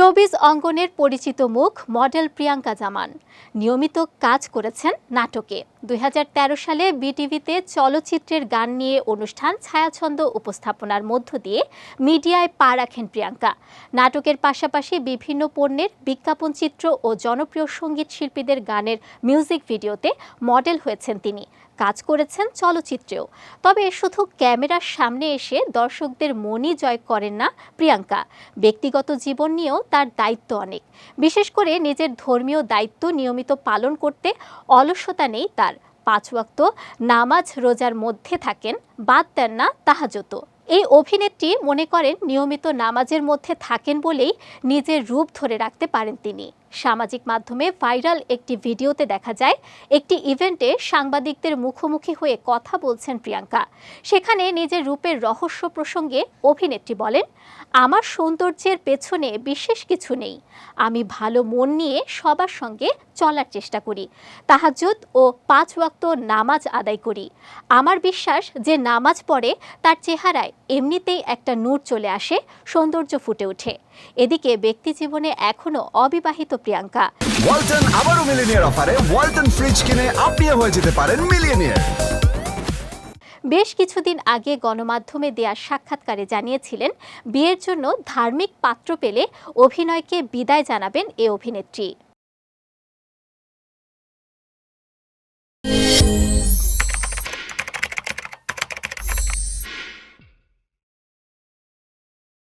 Showbiz অঙ্গনের পরিচিত মুখ মডেল প্রিয়াঙ্কা জামান। নিয়মিত কাজ করেছেন নাটকে। দুই হাজার তেরো সালে বিটিভিতে চলচ্চিত্রের গান নিয়ে অনুষ্ঠান ছায়াছন্দ উপস্থাপনার মধ্য দিয়ে মিডিয়ায় পা রাখেন প্রিয়াঙ্কা। নাটকের পাশাপাশি বিভিন্ন পণ্যের বিজ্ঞাপন চিত্র ও জনপ্রিয় সংগীত শিল্পীদের গানের মিউজিক ভিডিওতে মডেল হয়েছেন তিনি। কাজ করেছেন চলচ্চিত্রেও। তবে শুধু ক্যামেরার সামনে এসে দর্শকদের মনই জয় করেন না প্রিয়াঙ্কা। ব্যক্তিগত জীবন নিয়েও তার দায়িত্ব অনেক। বিশেষ করে নিজের ধর্মীয় দায়িত্ব নিয়মিত পালন করতে অলসতা নেই তার। পাঁচ ওয়াক্ত নামাজ রোজার মধ্যে থাকেন, বাদ দেন না তাহাজত। এই অভিনেত্রী মনে করেন নিয়মিত নামাজের মধ্যে থাকেন বলেই নিজের রূপ ধরে রাখতে পারেন তিনি। সামাজিক মাধ্যমে ভাইরাল একটি ভিডিওতে দেখা যায়, একটি ইভেন্টে সাংবাদিকদের মুখোমুখি হয়ে কথা বলছেন প্রিয়াঙ্কা। সেখানে নিজের রূপের রহস্য প্রসঙ্গে অভিনেত্রী বলেন, আমার সৌন্দর্যের পেছনে বিশেষ কিছু নেই। আমি ভালো মন নিয়ে সবার সঙ্গে চলার চেষ্টা করি, তাহাজ্জুদ ও পাঁচ ওয়াক্ত নামাজ আদায় করি। আমার বিশ্বাস যে নামাজ পড়ে তার চেহারায় এমনিতেই একটা নূর চলে আসে, সৌন্দর্য ফুটে ওঠে। এদিকে ব্যক্তি জীবনে এখনও অবিবাহিত প্রিয়াঙ্কা। ওয়ালটন আবারও মিলিনিয়ার অফারে ওয়ালটন ফ্রিজ কিনে আপনিও হয়ে যেতে পারেন মিলিয়নিয়ার। বেশ কিছুদিন আগে গণমাধ্যমে দেয়া সাক্ষাৎকারে জানিয়েছিলেন বিয়ের জন্য ধার্মিক পাত্র পেলে অভিনয়কে বিদায় জানাবেন এ অভিনেত্রী।